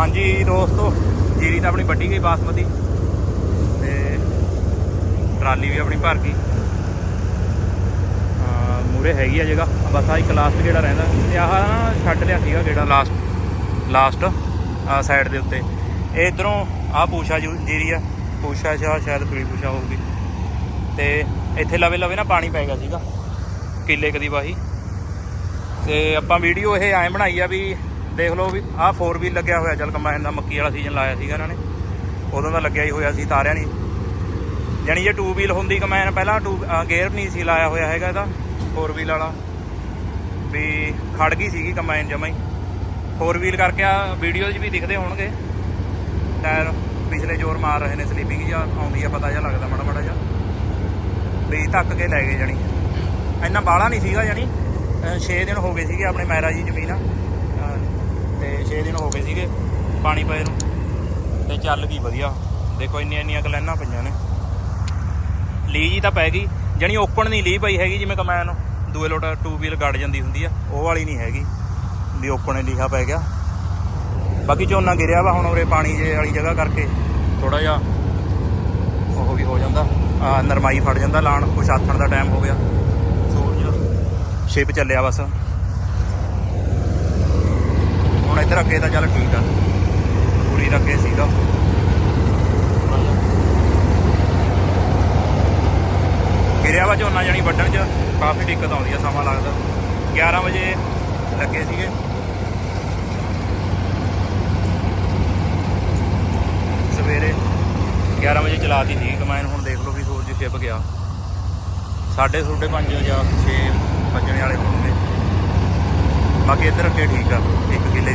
ਹਾਂਜੀ ਦੋਸਤੋ, ਜੀਰੀ ਤਾਂ ਆਪਣੀ ਵੱਢੀ ਗਈ ਬਾਸਮਤੀ। ਤੇ ਟਰਾਲੀ ਵੀ ਆਪਣੀ ਭਰ ਗਈ। ਮੂਰੇ ਹੈਗੀ ਆ ਜਗ੍ਹਾ। ਬਸ ਆ ਇੱਕ ਲਾਸਟ ਜਿਹੜਾ ਰਹਿੰਦਾ। ਤੇ ਆਹ ਨਾ ਛੱਡ ਲਿਆ ਸੀਗਾ ਜਿਹੜਾ ਲਾਸਟ ਲਾਸਟ ਆ ਸਾਈਡ ਦੇ ਉੱਤੇ। ਇਹ ਇਧਰੋਂ ਆ ਪੂਛਾ ਜੂ- ਜੀਰੀ ਆ। ਪੂਛਾ ਸ਼ਾ ਸ਼ਾਇਦ ਪੀਲੀ ਪੂਛਾ ਹੋਊਗੀ। ਤੇ ਇੱਥੇ ਲਵੇ ਲਵੇ ਨਾ ਪਾਣੀ ਪੈ ਗਿਆ ਸੀਗਾ। ਕਿੱਲੇ ਕਦੀ ਵਾਹੀ। ਤੇ ਆਪਾਂ ਵੀਡੀਓ ਇਹ ਐਂ ਬਣਾਈ ਆ ਵੀ ਦੇਖ ਲਓ ਵੀ ਆਹ 4 ਵੀਲ ਲੱਗਿਆ ਹੋਇਆ, ਚੱਲ ਕੰਬਾਈਨ ਦਾ ਮੱਕੀ ਵਾਲਾ ਸੀਜ਼ਨ ਲਾਇਆ ਸੀਗਾ ਇਹਨਾਂ ਨੇ। ਉਦੋਂ ਦਾ ਲੱਗਿਆ ਹੀ ਹੋਇਆ ਸੀ ਤਾਰਿਆਂ ਨਹੀਂ ਜਾਣੀ ਜੇ 2 ਵੀਲ ਹੁੰਦੀ ਕੰਬਾਈਨ, ਪਹਿਲਾਂ 2 ਗੇਅਰ ਨਹੀਂ ਸੀ ਲਾਇਆ ਹੋਇਆ ਹੈਗਾ ਇਹਦਾ 4 ਵੀਲ ਵਾਲਾ। ਵੀ ਖੜ ਗਈ ਸੀਗੀ ਕੰਬਾਈਨ ਜਮਾ ਹੀ। 4 ਵੀਲ ਕਰਕੇ ਆ ਵੀਡੀਓ 'ਚ ਵੀ ਦਿਖਦੇ ਹੋਣਗੇ। ਟਾਇਰ ਪਿਛਲੇ ਜ਼ੋਰ ਮਾਰ ਰਹੇ ਨੇ ਸਲੀਪਿੰਗ ਜਾਂ ਆਉਂਦੀ ਆ, ਪਤਾ ਜਿਹਾ ਲੱਗਦਾ ਮਾੜਾ ਮਾੜਾ ਜਿਹਾ। ਵੀ ਧੱਕ ਕੇ ਲੈ ਗਏ ਜਾਣੀ। ਇੰਨਾ ਬਾਲਾ ਨਹੀਂ ਸੀਗਾ ਜਾਣੀ। 6 ਦਿਨ ਹੋ ਗਏ ਸੀਗੇ ਆਪਣੇ ਮੈਰਾ ਜੀ ਜ਼ਮੀਨ ਆ। ਤੇ 6 ਦਿਨ ਹੋ ਗਏ ਸੀਗੇ ਪਾਣੀ ਪਏ ਨੂੰ। ਤੇ ਚੱਲ ਗਈ ਵਧੀਆ। ਦੇਖੋ ਇੰਨੀਆਂ ਇੰਨੀਆਂ ਕਲੈਨਾਂ ਪਈਆਂ ਨੇ। ਲੀ ਜੀ ਤਾਂ ਪੈ ਗਈ। ਜਾਣੀ ਓਪਨ ਨਹੀਂ ਲੀ ਪਈ ਹੈਗੀ ਜਿਵੇਂ ਕਮੈਨ ਦੂਏ ਲੋਟ ਟੂ ਵੀਲ ਗੜ ਜਾਂਦੀ ਹੁੰਦੀ ਆ। ਉਹ ਵਾਲੀ ਨਹੀਂ ਹੈਗੀ। ਵੀ ਓਪਨ ਹੀ ਲਿਖਾ ਪੈ ਗਿਆ। ਬਾਕੀ ਝੋਨਾ ਗਿਰਿਆ ਵਾ ਹੁਣ ਉਰੇ ਪਾਣੀ ਜੇ ਵਾਲੀ ਜਗ੍ਹਾ ਕਰਕੇ। ਥੋੜਾ ਜਿਹਾ ਉਹ ਵੀ ਹੋ ਜਾਂਦਾ। ਨਰਮਾਈ ਫੜ ਜਾਂਦਾ। ਲਾਣ ਕੁਛ ਆਥਣ ਦਾ ਟਾਈਮ ਹੋ ਗਿਆ। ਸੂਰਜ। ਸ਼ਿਪ ਚੱਲਿਆ ਬਸ ਹੁਣ ਇੱਧਰ ਅੱਗੇ ਤਾਂ ਚੱਲ ਠੀਕ ਆ। ਪੂਰੀ ਦਾ ਅੱਗੇ ਸੀਗਾ ਗਿਰਿਆ ਵਾ ਝੋਨਾ ਜਾਨੀ ਵੱਢਣ 'ਚ, ਕਾਫੀ ਦਿੱਕਤ ਆਉਂਦੀ ਆ, ਸਮਾਂ ਲੱਗਦਾ। 11 ਵਜੇ ਲੱਗੇ ਸੀਗੇ। ਸਵੇਰੇ 11 ਵਜੇ ਚਲਾਤੀ ਸੀ ਕਮਾਇਨ ਹੁਣ ਦੇਖ ਲਓ ਵੀ ਸੂਰਜ ਛਿਪ ਗਿਆ। ਸਾਢੇ ਸਾਢੇ ਪੰਜ ਜਾਂ 6 ਵੱਜਣੇ ਵਾਲੇ ਹੋਣਗੇ। ਬਾਕੀ ਇੱਧਰ ਅੱਗੇ ਠੀਕ ਆ, ਇੱਕ ਕਿੱਲੇ